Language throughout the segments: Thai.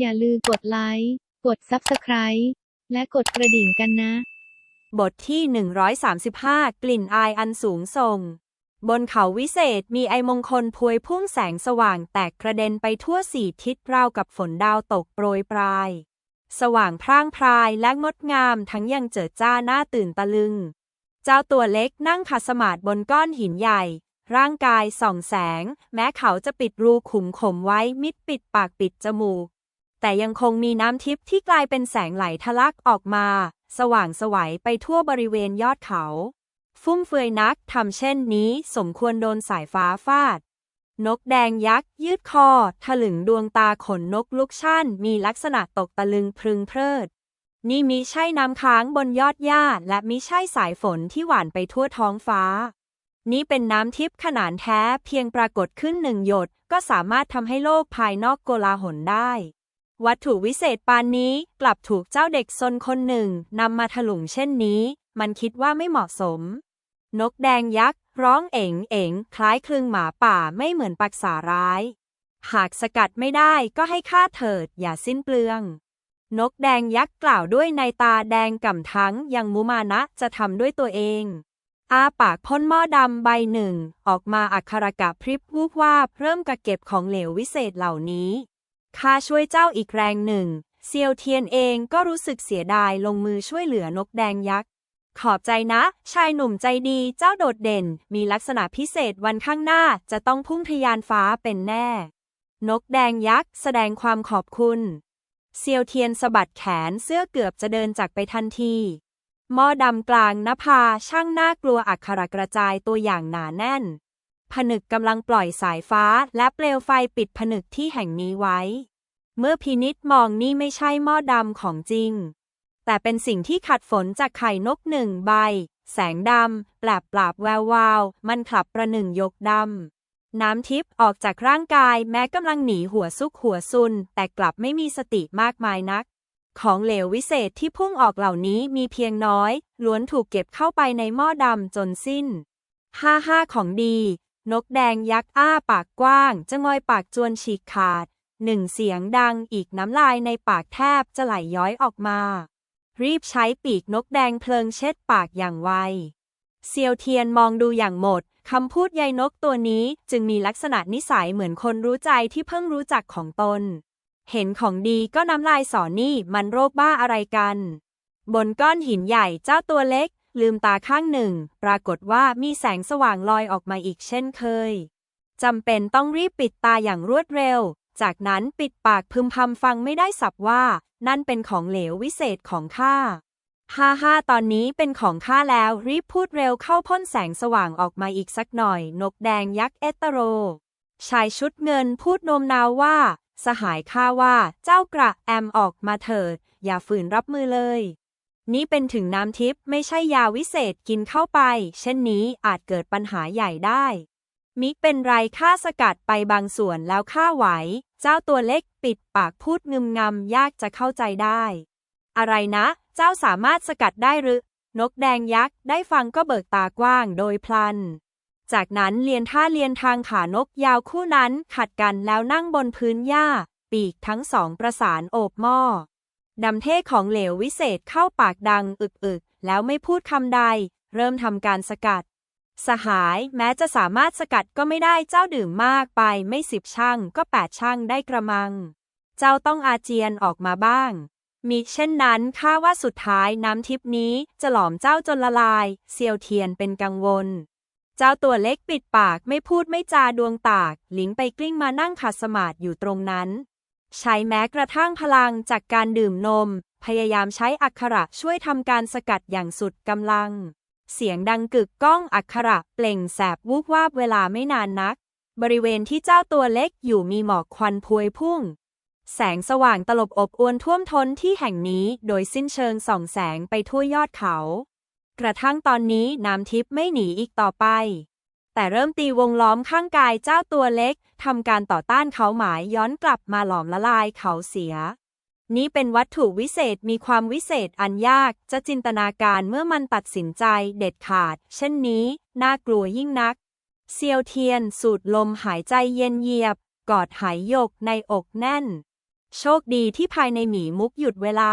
อย่าลืมกดไลค์ กด Subscribe และกดกระดิ่งกันนะ บทที่ 135 กลิ่นอายอันสูงส่ง บนเขาวิเศษมีไอมงคลพวยพุ่งแสงสว่างแตกกระเด็นไปทั่วสี่ทิศราวกับฝนดาวตกโปรยปลาย สว่างพร่างพรายและงดงามทั้งยังเจิดจ้าหน้าตื่นตะลึง เจ้าตัวเล็กนั่งขัดสมาธิบนก้อนหินใหญ่ร่างกายส่องแสง แม้เขาจะปิดรูขุมขมไว้มิดปิดปากปิดจมูก แต่ยังคงมีน้ำทิพย์ที่กลายเป็นแสงไหลทะลักออกมา สว่างสวัยไปทั่วบริเวณยอดเขา ฟุ่มเฟือยนักทำเช่นนี้สมควรโดนสายฟ้าฟาด นกแดงยักษ์ ยืดคอ ถลึงดวงตาขนนกลุกชั่น มีลักษณะตกตะลึงพรึงเพริด นี่มิใช่น้ำค้างบนยอดหญ้า และมิใช่สายฝนที่หวานไปทั่วท้องฟ้านี่เป็นน้ำทิพย์ขนานแท้เพียงปรากฏขึ้นหนึ่งหยด ก็สามารถทำให้โลกภายนอกโกลาหลได้ วัตถุวิเศษปานนี้กลับถูกเจ้าเด็กซนคนหนึ่งนำมาถลุงเช่นนี้ มันคิดว่าไม่เหมาะสม นกแดงยักษ์ ร้องเอ๋งเอ๋งคล้ายคลึงหมาป่าไม่เหมือนปักษาร้าย หากสกัดไม่ได้ก็ให้ฆ่าเถิดอย่าสิ้นเปลือง นกแดงยักษ์กล่าวด้วยในตาแดงก่ำทั้งยังมุมานะจะทำด้วยตัวเองอาปากพ่นหม้อดำใบหนึ่ง ออกมาอักขระกะพริบวูบวาบเริ่มกะเก็บของเหลววิเศษเหล่านี้ ข้าช่วยเจ้าอีกแรงหนึ่ง เซียวเทียนเองก็รู้สึกเสียดายลงมือช่วยเหลือนกแดงยักษ์ ขอบใจนะ ชายหนุ่มใจดีเจ้าโดดเด่น มีลักษณะพิเศษวันข้างหน้าจะต้องพุ่งทะยานฟ้าเป็นแน่ นกแดงยักษ์แสดงความขอบคุณ เซียวเทียนสะบัดแขนเสื้อเกือบจะเดินจากไปทันทีหม้อดำกลางนภาช่างน่ากลัวอักขระกระจายตัวอย่างหนาแน่น ผนึกกำลังปล่อยสายฟ้าและเปลวไฟปิดผนึกที่แห่งนี้ไว้ เมื่อพินิษมองนี่ไม่ใช่หม้อดำของจริง แต่เป็นสิ่งที่ขัดฝนจากไข่นกหนึ่งใบ แสงดำแปลบปราบแวววาว มันขับประหนึ่งยกดำ น้ำทิพย์ออกจากร่างกายแม้กำลังหนีหัวซุกหัวซุน แต่กลับไม่มีสติมากมายนัก ของเหลววิเศษที่พุ่งออกเหล่านี้มีเพียงน้อย ล้วนถูกเก็บเข้าไปในหม้อดำจนสิ้น ห้าห้าของดี นกแดงยักษ์อ้าปากกว้าง จะงอยปากจวนฉีกขาด หนึ่งเสียงดังอีกน้ำลายในปากแทบจะไหลย้อยออกมา รีบใช้ปีกนกแดงเพลิงเช็ดปากอย่างไว เซียวเทียนมองดูอย่างหมดคำพูดยายนกตัวนี้จึงมีลักษณะนิสัยเหมือนคนรู้ใจที่เพิ่งรู้จักของตน เห็นของดีก็น้ำลายสอนนี่มันโรคบ้าอะไรกัน บนก้อนหินใหญ่เจ้าตัวเล็ก ลืมตาข้างหนึ่ง ปรากฏว่ามีแสงสว่างลอยออกมาอีกเช่นเคยจำเป็นต้องรีบปิดตาอย่างรวดเร็ว จากนั้นปิดปากพึมพำฟังไม่ได้สับว่า นั่นเป็นของเหลววิเศษของข้าฮ่าฮ่าตอนนี้เป็นของข้าแล้วรีบพูดเร็วเข้าพ่นแสงสว่างออกมาอีกสักหน่อย นกแดงยักษ์เอตโร ชายชุดเงินพูดโนมนาวว่า สหายข้าว่าเจ้ากระแอมออกมาเถิด อย่าฝืนรับมือเลย นี่เป็นถึงน้ำทิพย์ไม่ใช่ยาวิเศษกินเข้าไป เช่นนี้อาจเกิดปัญหาใหญ่ได้ มิเป็นไรข้าสกัดไปบางส่วนแล้วข้าไหว เจ้าตัวเล็กปิดปากพูดงึมงำยากจะเข้าใจได้ อะไรนะ เจ้าสามารถสกัดได้หรือ นกแดงยักษ์ได้ฟังก็เบิกตากว้างโดยพลัน จากนั้นเลียนท่าเลียนทางขานกยาวคู่นั้นขัดกันแล้วนั่งบนพื้นหญ้า ปีกทั้งสองประสานโอบหม้อ ดำเท่ของเหลววิเศษเข้าปากดังอึกๆ แล้วไม่พูดคำใด เริ่มทำการสกัด สหายแม้จะสามารถสกัดก็ไม่ได้เจ้าดื่มมากไปไม่สิบช่างก็แปดช่างได้กระมัง เจ้าต้องอาเจียนออกมาบ้าง มิเช่นนั้นข้าว่าสุดท้ายน้ำทิพนี้จะหลอมเจ้าจนละลาย เซียวเทียนเป็นกังวล เจ้าตัวเล็กปิดปากไม่พูดไม่จาดวงตาก หลิงไปกลิ้งมานั่งขัดสมาธิอยู่ตรงนั้น ใช้แม้กระทั่งพลังจากการดื่มนม พยายามใช้อักขระช่วยทำการสกัดอย่างสุดกำลัง เสียงดังกึกก้องอักขระเปล่งแสบวูบวาบเวลาไม่นานนัก บริเวณที่เจ้าตัวเล็กอยู่มีหมอกควันพวยพุ่ง แสงสว่างตลบอบอวนท่วมท้นที่แห่งนี้โดยสิ้นเชิงส่องแสงไปทั่วยอดเขา กระทั่งตอนนี้น้ำทิพย์ไม่หนีอีกต่อไป แต่เริ่มตีวงล้อมข้างกายเจ้าตัวเล็กทำการต่อต้านเขาหมายย้อนกลับมาหลอมละลายเขาเสีย นี้เป็นวัตถุวิเศษมีความวิเศษอันยากจะจินตนาการเมื่อมันตัดสินใจเด็ดขาด เช่นนี้ น่ากลัวยิ่งนัก เซียวเทียน สูดลมหายใจเย็นเยียบ กอดหายหยกในอกแน่น โชคดีที่ภายในหมีมุกหยุดเวลา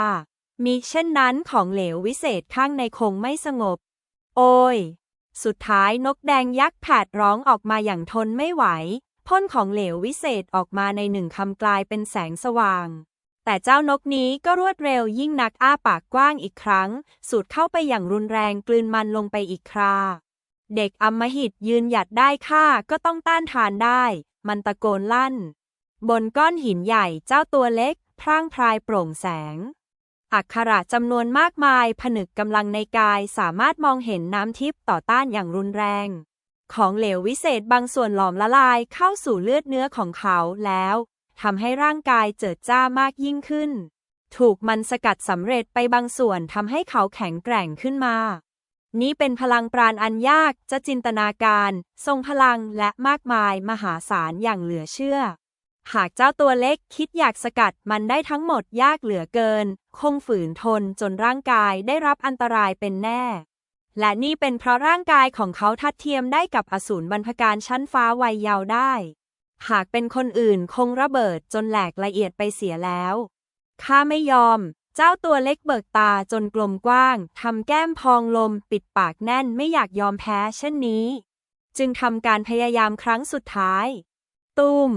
มีเช่นนั้นของเหลววิเศษข้างในคงไม่สงบ โอ้ย สุดท้ายนกแดงยักษ์แผดร้องออกมาอย่างทนไม่ไหว พ่นของเหลววิเศษออกมาในหนึ่งคำกลายเป็นแสงสว่าง แต่เจ้านกนี้ก็รวดเร็วยิ่งนักอ้าปากกว้างอีกครั้ง สูดเข้าไปอย่างรุนแรงกลืนมันลงไปอีกครา เด็กอมหิตยืนหยัดได้ค่าก็ต้องต้านทานได้ มันตะโกนลั่น บนก้อนหินใหญ่เจ้าตัวเล็ก พร่างพรายโปร่งแสง อักขระจำนวนมากมาย ผนึกกำลังในกายสามารถมองเห็นน้ำทิพย์ต่อต้านอย่างรุนแรง ของเหลววิเศษบางส่วนหลอมละลายเข้าสู่เลือดเนื้อของเขาแล้วทำให้ร่างกายเจิดจ้ามากยิ่งขึ้น ถูกมันสกัดสำเร็จไปบางส่วนทำให้เขาแข็งแกร่งขึ้นมา นี้เป็นพลังปราณอันยากจะจินตนาการ ทรงพลังและมากมายมหาศาลอย่างเหลือเชื่อ หากเจ้าตัวเล็กคิดอยากสกัดมันได้ทั้งหมดยากเหลือเกิน คงฝืนทนจนร่างกายได้รับอันตรายเป็นแน่ และนี่เป็นเพราะร่างกายของเขาทัดเทียมได้กับอสูรบรรพการชั้นฟ้าวัยเยาว์ได้ หากเป็นคนอื่นคงระเบิดจนแหลกละเอียดไปเสียแล้ว ข้าไม่ยอม เจ้าตัวเล็กเบิกตาจนกลมกว้างทำแก้มพองลม ปิดปากแน่นไม่อยากยอมแพ้เช่นนี้ จึงทำการพยายามครั้งสุดท้าย ตุ้ม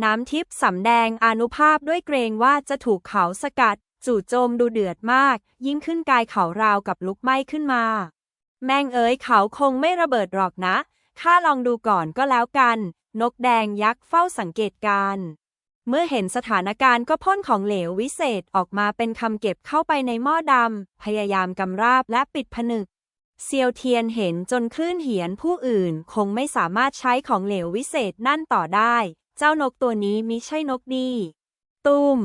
น้ำทิพย์สำแดงอนุภาพด้วยเกรงว่าจะถูกเขาสกัด จู่โจมดูเดือดมาก ยิ่งขึ้นกายเขาราวกับลุกไหม้ขึ้นมา แมงเอ๋ยเขาคงไม่ระเบิดหรอกนะข้าลองดูก่อนก็แล้วกัน นกแดงยักษ์เฝ้าสังเกตการ์เมื่อเห็นสถานการณ์ก็พ่นของเหลววิเศษออกมาเป็นคำเก็บเข้าไปในหม้อดำ พยายามกำราบและปิดผนึก เซียวเทียนเห็นจนคลื่นเหียนผู้อื่นคงไม่สามารถใช้ของเหลววิเศษนั่นต่อได้ จ้านกตัวนี้มิใช่นกดี ตุ้ม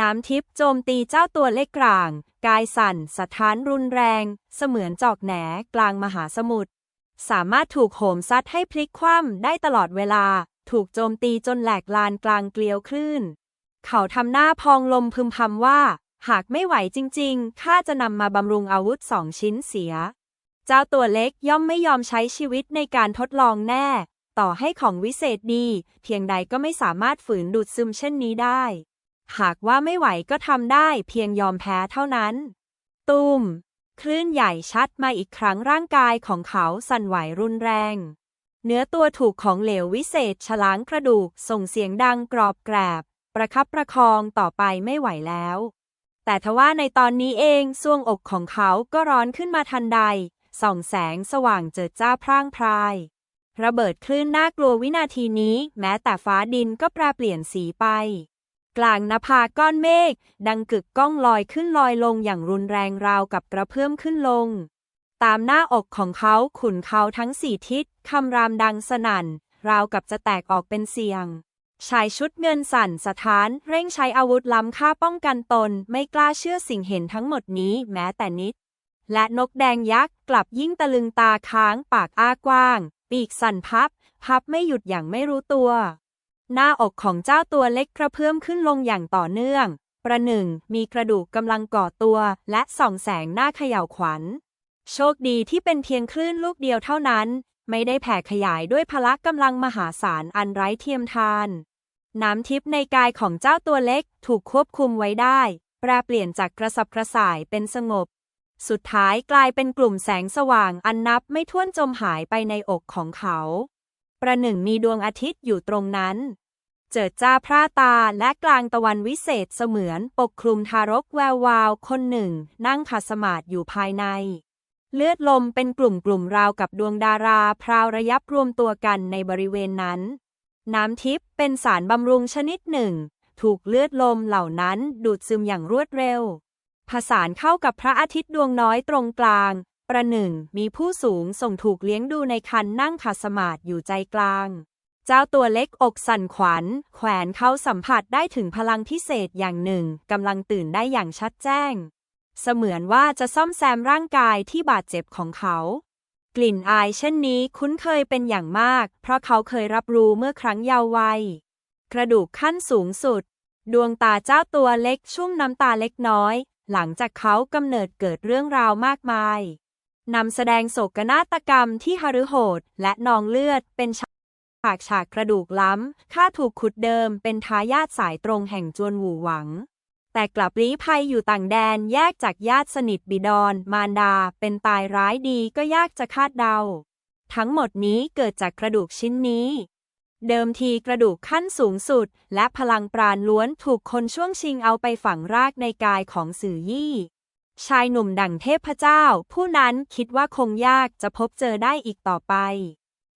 น้ำทิพย์โจมตีเจ้าตัวเล็กกลาง กายสั่นสะท้านรุนแรง เสมือนจอกแหนกลางมหาสมุทร สามารถถูกโหมซัดให้พลิกคว่ำได้ตลอดเวลา ถูกโจมตีจนแหลกลานกลางเกลียวคลื่น เขาทำหน้าพองลมพึมพำว่า หากไม่ไหวจริงๆ ข้าจะนำมาบำรุงอาวุธสองชิ้นเสีย เจ้าตัวเล็กย่อมไม่ยอมใช้ชีวิตในการทดลองแน่ ต่อให้ของวิเศษดี เพียงใดก็ไม่สามารถฝืนดูดซึมเช่นนี้ได้ หากว่าไม่ไหวก็ทำได้เพียงยอมแพ้เท่านั้น ตุ้มคลื่นใหญ่ชัดมาอีกครั้งร่างกายของเขาสั่นไหวรุนแรง เนื้อตัวถูกของเหลววิเศษฉลางกระดูกส่งเสียงดังกรอบแกรบ ประคับประคองต่อไปไม่ไหวแล้ว แต่ทว่าในตอนนี้เองส่วงอกของเขาก็ร้อนขึ้นมาทันใด ส่องแสงสว่างเจิดจ้าพร่างพราย ระเบิดคลื่นน่ากลัววินาทีนี้ แม้แต่ฟ้าดินก็แปรเปลี่ยนสีไป กลางนภาก้อนเมฆ ดังกึกก้องลอยขึ้นลอยลงอย่างรุนแรงราวกับกระเพื่อมขึ้นลง ตามหน้าอกของเขาขุนเขาทั้งสี่ทิศคำรามดังสนั่น ราวกับจะแตกออกเป็นเสียงชายชุดเงินสั่นสะท้าน เร่งใช้อาวุธล้ำค่าป้องกันตน ไม่กล้าเชื่อสิ่งเห็นทั้งหมดนี้แม้แต่นิด และนกแดงยักษ์กลับยิ่งตะลึงตาค้างปากอ้ากว้าง ปีกสั่นพับ พับไม่หยุดอย่างไม่รู้ตัว หน้าอกของเจ้าตัวเล็กกระเพื่อมขึ้นลงอย่างต่อเนื่อง ประหนึ่งมีกระดูกกำลังก่อตัว และส่องแสงหน้าเขย่าวขวัญ โชคดีที่เป็นเพียงคลื่นลูกเดียวเท่านั้น ไม่ได้แผ่ขยายด้วยพละกำลังมหาศาลอันไร้เทียมทาน น้ำทิพย์ในกายของเจ้าตัวเล็กถูกควบคุมไว้ได้ แปรเปลี่ยนจากกระสับกระส่ายเป็นสงบ สุดท้ายกลายเป็นกลุ่มแสงสว่างอันนับไม่ถ้วนจมหายไปในอกของเขา ประหนึ่งมีดวงอาทิตย์อยู่ตรงนั้น เจิดจ้าพร่าตาและกลางตะวันวิเศษเสมือนปกคลุมทารกแวววาวคนหนึ่ง นั่งขัดสมาธิอยู่ภายใน เลือดลมเป็นกลุ่มกลุ่มราวกับดวงดาราพราวระยับรวมตัวกันในบริเวณนั้น น้ำทิพย์เป็นสารบำรุงชนิดหนึ่ง ถูกเลือดลมเหล่านั้นดูดซึมอย่างรวดเร็ว ผสานเข้ากับพระอาทิตย์ดวงน้อยตรงกลาง ประหนึ่ง มีผู้สูงส่งถูกเลี้ยงดูในคันนั่งขัดสมาธิอยู่ใจกลาง เจ้าตัวเล็กอกสั่นขวัญ แขวนเขาสัมผัสได้ถึงพลังพิเศษอย่างหนึ่งกำลังตื่นได้อย่างชัดแจ้ง เสมือนว่าจะซ่อมแซมร่างกายที่บาดเจ็บของเขา กลิ่นอายเช่นนี้คุ้นเคยเป็นอย่างมาก เพราะเขาเคยรับรู้เมื่อครั้งเยาว์วัย กระดูกขั้นสูงสุด ดวงตาเจ้าตัวเล็กชุ่มน้ำตาเล็กน้อย หลังจากเขากำเนิดเกิดเรื่องราวมากมาย นำแสดงโศกนาฏกรรมที่หฤโหดและนองเลือดเป็นฉากฉากกระดูกล้ำข้าถูกขุดเดิมเป็นทายาทสายตรงแห่งจวนหูหวัง แต่กลับลี้ภัยอยู่ต่างแดนแยกจากญาติสนิทบิดรมารดา เป็นตายร้ายดีก็ยากจะคาดเดา ทั้งหมดนี้เกิดจากกระดูกชิ้นนี้ เดิมทีกระดูกขั้นสูงสุด และพลังปราณล้วนถูกคนช่วงชิงเอาไปฝังรากในกายของสื่อยี่ ชายหนุ่มดั่งเทพเจ้า ผู้นั้นคิดว่าคงยากจะพบเจอได้อีกต่อไป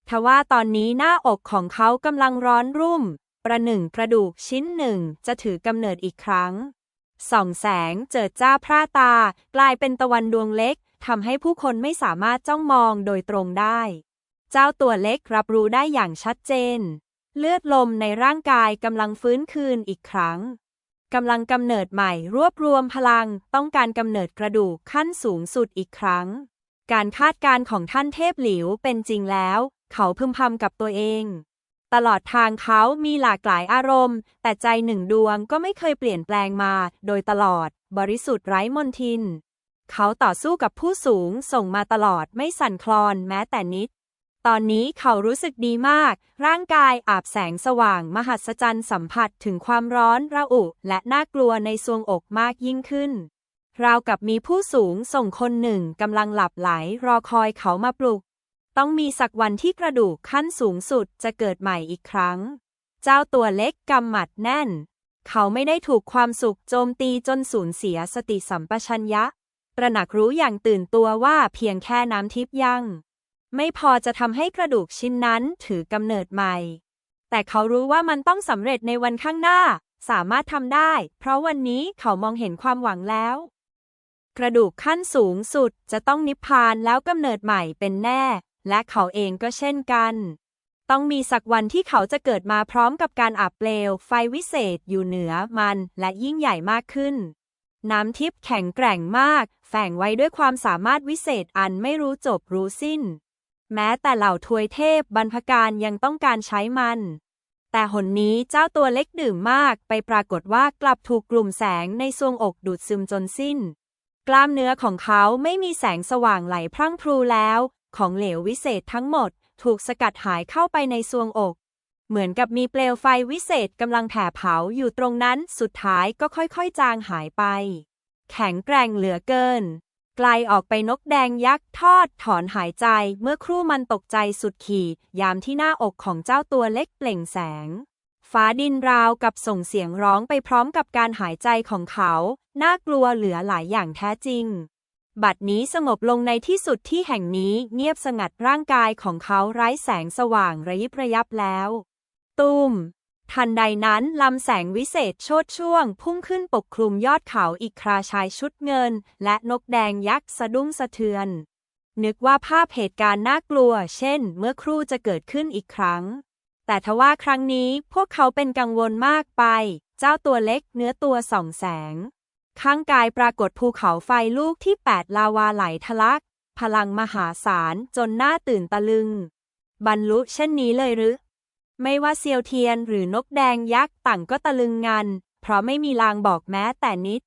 ทว่าตอนนี้หน้าอกของเขากำลังร้อนรุ่ม ประหนึ่งกระดูกชิ้นหนึ่งจะถือกำเนิดอีกครั้ง ส่องแสงเจิดจ้าพร่าตา กลายเป็นตะวันดวงเล็กทำให้ผู้คนไม่สามารถจ้องมองโดยตรงได้ เจ้าตัวเล็กรับรู้ได้อย่างชัดเจน เลือดลมในร่างกายกำลังฟื้นคืนอีกครั้งกำลังกำเนิดใหม่รวบรวมพลังต้องการกำเนิดกระดูกขั้นสูงสุดอีกครั้ง การคาดการณ์ของท่านเทพหลิวเป็นจริงแล้ว เขาพึมพำกับตัวเอง ตลอดทางเขามีหลากหลายอารมณ์ แต่ใจหนึ่งดวงก็ไม่เคยเปลี่ยนแปลงมา โดยตลอด บริสุทธิ์ไร้มนทิน เขาต่อสู้กับผู้สูงส่งมาตลอดไม่สั่นคลอนแม้แต่นิด ตอนนี้เขารู้สึกดีมาก ร่างกายอาบแสงสว่าง มหัศจรรย์สัมผัสถึงความร้อนระอุ และน่ากลัวในทรวงอกมากยิ่งขึ้น ราวกับมีผู้สูงส่งคนหนึ่งกำลังหลับไหลรอคอยเขามาปลุก ต้องมีสักวันที่กระดูกขั้นสูงสุดจะเกิดใหม่อีกครั้ง เจ้าตัวเล็กกำหมัดแน่น เขาไม่ได้ถูกความสุขโจมตีจนสูญเสียสติสัมปชัญญะ ตระหนักรู้อย่างตื่นตัวว่าเพียงแค่น้ำทิพย์ยัง ไม่พอจะทำให้กระดูกชิ้นนั้นถือกำเนิดใหม่ แต่เขารู้ว่ามันต้องสำเร็จในวันข้างหน้า สามารถทำได้ เพราะวันนี้เขามองเห็นความหวังแล้ว กระดูกขั้นสูงสุดจะต้องนิพพานแล้วกำเนิดใหม่เป็นแน่ และเขาเองก็เช่นกัน ต้องมีสักวันที่เขาจะเกิดมาพร้อมกับการอาบเปลว ไฟวิเศษอยู่เหนือมันและยิ่งใหญ่มากขึ้นน้ำทิพย์แข็งแกร่งมาก แฝงไว้ด้วยความสามารถวิเศษอันไม่รู้จบรู้สิ้น แม้แต่เหล่าทวยเทพบรรพการยังต้องการใช้มัน แต่หนนี้เจ้าตัวเล็กดื่มมากไปปรากฏว่ากลับถูกกลุ่มแสงในทรวงอกดูดซึมจนสิ้น กล้ามเนื้อของเขาไม่มีแสงสว่างไหลพรั่งพรูแล้ว ของเหลววิเศษทั้งหมด ถูกสกัดหายเข้าไปในทรวงอก เหมือนกับมีเปลวไฟวิเศษกำลังแผ่เผาอยู่ตรงนั้นสุดท้ายก็ค่อยๆ จางหายไป แข็งแกร่งเหลือเกิน ไกลออกไปนกแดงยักษ์ทอดถอนหายใจเมื่อครู่มันตกใจสุดขีด ยามที่หน้าอกของเจ้าตัวเล็กเปล่งแสง ฟ้าดินราวกับส่งเสียงร้องไปพร้อมกับการหายใจของเขา น่ากลัวเหลือหลายอย่างแท้จริง บัดนี้สงบลงในที่สุดที่แห่งนี้เงียบสงัดร่างกายของเขาไร้แสงสว่างระยิบระยับแล้ว ตุ้ม ทันใดนั้นลำแสงวิเศษโชดช่วง พุ่งขึ้นปกคลุมยอดเขาอีกคราชายชุดเงิน และนกแดงยักษ์สะดุ้งสะเทือน นึกว่าภาพเหตุการณ์น่ากลัว เช่น เมื่อครู่จะเกิดขึ้นอีกครั้ง แต่ทว่าครั้งนี้พวกเขาเป็นกังวลมากไป เจ้าตัวเล็กเนื้อตัวส่องแสง ข้างกายปรากฏภูเขาไฟลูกที่แปดลาวาไหลทะลัก พลังมหาศาลจนหน่าตื่นตะลึง บรรลุเช่นนี้เลยหรือ ไม่ว่าเซียวเทียนหรือนกแดงยักษ์ต่างก็ตะลึงงัน เพราะไม่มีลางบอกแม้แต่นิด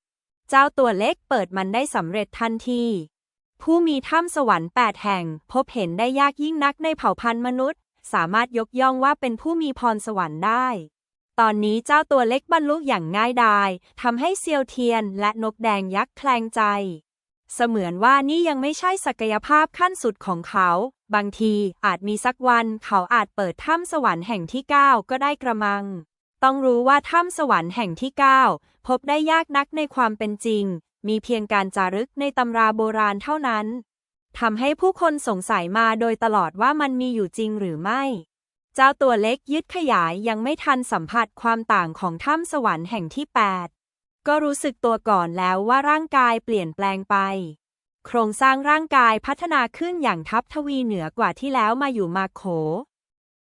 เจ้าตัวเล็กเปิดมันได้สำเร็จทันที ผู้มีถ้ำสวรรค์แปดแห่ง พบเห็นได้ยากยิ่งนักในเผ่าพันธุ์มนุษย์ สามารถยกย่องว่าเป็นผู้มีพรสวรรค์ได้ ตอนนี้เจ้าตัวเล็กบรรลุอย่างง่ายดายทำให้เซียวเทียนและนกแดงยักษ์แคลงใจ เสมือนว่านี่ยังไม่ใช่ศักยภาพขั้นสุดของเขา บางทีอาจมีสักวันเขาอาจเปิดถ้ำสวรรค์แห่งที่ 9 ก็ได้กระมัง ต้องรู้ว่าถ้ำสวรรค์แห่งที่ 9 พบได้ยากนักในความเป็นจริง มีเพียงการจารึกในตำราโบราณเท่านั้นทำให้ผู้คนสงสัยมาโดยตลอดว่ามันมีอยู่จริงหรือไม่ เจ้าตัวเล็กยึดขยายยังไม่ทันสัมผัสความต่างของถ้ำสวรรค์แห่งที่ 8 ก็รู้สึกตัวก่อนแล้วว่าร่างกายเปลี่ยนแปลงไป โครงสร้างร่างกายพัฒนาขึ้นอย่างทับทวีเหนือกว่าที่แล้วมาอยู่มาโข